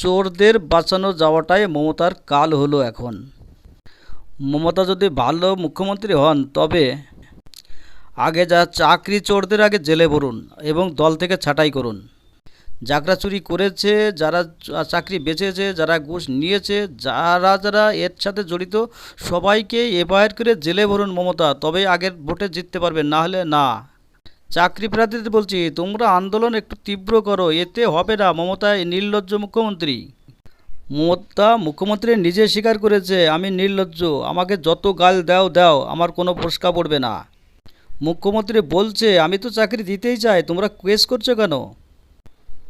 চোরদের বাঁচানো যাওয়াটাই মমতার কাল হলো এখন। মমতা যদি ভালো মুখ্যমন্ত্রী হন, তবে আগে যা চাকরি চোরদের আগে জেলে ভরুন এবং দল থেকে ছাঁটাই করুন। যারা চুরি করেছে, যারা চাকরি বেচেছে, যারা ঘুষ নিয়েছে, যারা যারা এর সাথে জড়িত, সবাইকে এফআইআর করে জেলে ভরুন মমতা, তবে আগের ভোটে জিততে পারবে না হলে না। চাকরি প্রার্থীদের বলছি, তোমরা আন্দোলন একটু তীব্র করো, এতে হবে না মমতা নির্লজ্জ মুখ্যমন্ত্রী। মমতা মুখ্যমন্ত্রী নিজে স্বীকার করেছে, আমি নির্লজ্জ, আমাকে যত গাল দাও দাও, আমার কোনো ফসকা পড়বে না। মুখ্যমন্ত্রী বলছে, আমি তো চাকরি দিতেই চাই, তোমরা কেস করছ কেন?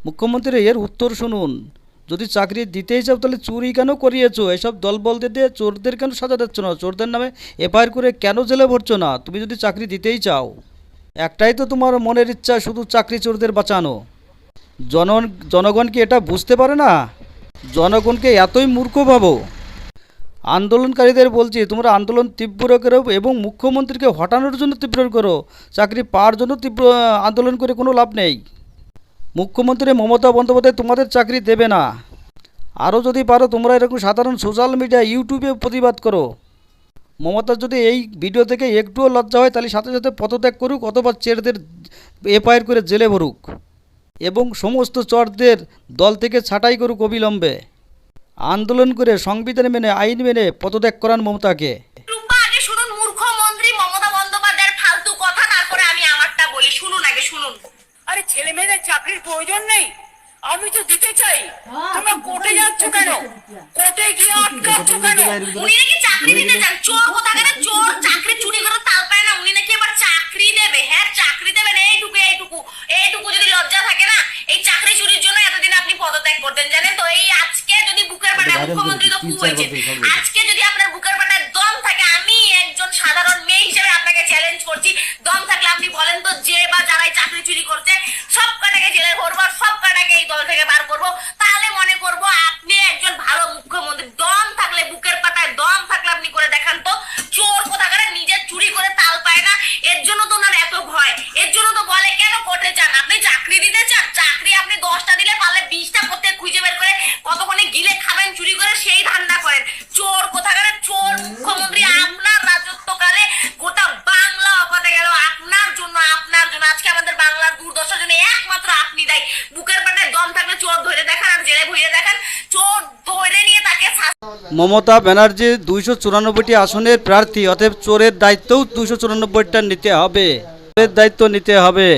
মুখ্যমন্ত্রী এর উত্তর শুনুন, যদি চাকরি দিতেই চাও, তাহলে চুরি কেন করিয়েছো? এসব দল বলতে দিয়ে চোরদের কেন সাজা দিচ্ছ না? চোরদের নামে এফআইআর করে কেন জেলে ভরছো না? তুমি যদি চাকরি দিতেই চাও। একটাই তো তোমার মনের ইচ্ছা শুধু চাকরি চোরদের বাঁচানো। জন জনগণ কি এটা বুঝতে পারে না? জনগণকে এতই মূর্খ ভাবো। আন্দোলনকারীদের বলছি, তোমরা আন্দোলন তীব্র করো এবং মুখ্যমন্ত্রীকে হটানোর জন্য তীব্র করো। চাকরি পাওয়ার জন্য তীব্র আন্দোলন করে কোনো লাভ নেই। মুখ্যমন্ত্রী মমতা বন্দ্যোপাধ্যায় তোমাদের চাকরি দেবে না। আরও যদি পারো তোমরা এরকম সাধারণ সোশ্যাল মিডিয়া ইউটিউবে প্রতিবাদ করো। মমতার যদি এই ভিডিও থেকে একটুও লজ্জা হয় তাহলে সাথে সাথে পদত্যাগ করুক অথবা চেরদের এফআইআর করে জেলে ভরুক। এবং সমস্ত চরদের দল থেকে ছাঁটাই করুক অবিলম্বে। আন্দোলন করে সংবিধান মেনে আইন মেনে পদত্যাগ করান মমতাকে। রূপা আগে শুনুন মূর্খ মন্ত্রী মমতা বন্দ্যোপাধ্যায়ের ফালতু কথা তারপরে আমি আমারটা বলি। শুনুন আগে শুনুন। আরে ছেলে মেয়েদের চাকরির প্রয়োজন নেই। আমি তো দিতে চাই। তোমরা কোর্টে যাচ্ছ কেন? কোর্টে গিয়ে আটকাচ্ছ কেন? উনি নাকি চাকরি দিতে চান? চোর কোথা কোথাকারে চোর চাকরি চুরি করে তাল পায় না। উনি নাকি এবার চাকরি দেবে। হ্যাঁ চাকরি দেবেন। এইটুকু এইটুকু এইটুকু যদি লজ্জা থাকে না এই চাকরি চুরির জন্য এতদিন আপনি পদত্যাগ করতেন জানেন তো? এই আজকে যদি বুকের পাটায় মুখ্যমন্ত্রী তো খুব হয়েছে আজকে যদি আপনার বুকের পাটায় দম থাকে আমি একজন সাধারণ মেয়ে হিসেবে আপনাকে চ্যালেঞ্জ করছি। দম থাকলে আপনি বলেন তো যে বা যারাই চাকরি চুরি করছে সব কটাকে জেলে ভরবো আর সব কটাকে এই দল থেকে বার করব তাহলে মনে করব আপনি একজন ভালো মুখ্যমন্ত্রী দম থাকলে বুকের পাটায় দম থাকলে আপনি করে দেখান তো চোর কোথাকারে নিজে চুরি করে তাল পায় না এর জন্য তো ওনার এত ভয় এর জন্য তো বলে কেন কোর্টে চান আপনি চাকরি দিতে চান চাকরি আপনি দশটা দিলে পারলে বিশটা প্রত্যেক খুঁজে বের করে কতক্ষণে গিলে খাবেন চুরি করে সেই ধান্দা করেন চোর কোথাকারে চোর মুখ্যমন্ত্রী আপনার রাজত্বকালে গোটা বাংলা অপাতে গেল আপনার জন্য আপনার জন্য আজকে আমাদের বাংলার দুর্দশার জন্য একমাত্র আপনি দায়ী বুকের পাটায় দম থাকলে চোর ধরে দেখান আর জেলে ভুইয়ে দেখান চোর ধরে নিয়ে তাকে শাস্তি মমতা ব্যানার্জির দুইশো চুরানব্বইটি আসনের প্রার্থী, অতএব চোরের দায়িত্বও দুইশো চুরানব্বইটা নিতে হবে। চোরের দায়িত্ব নিতে হবে।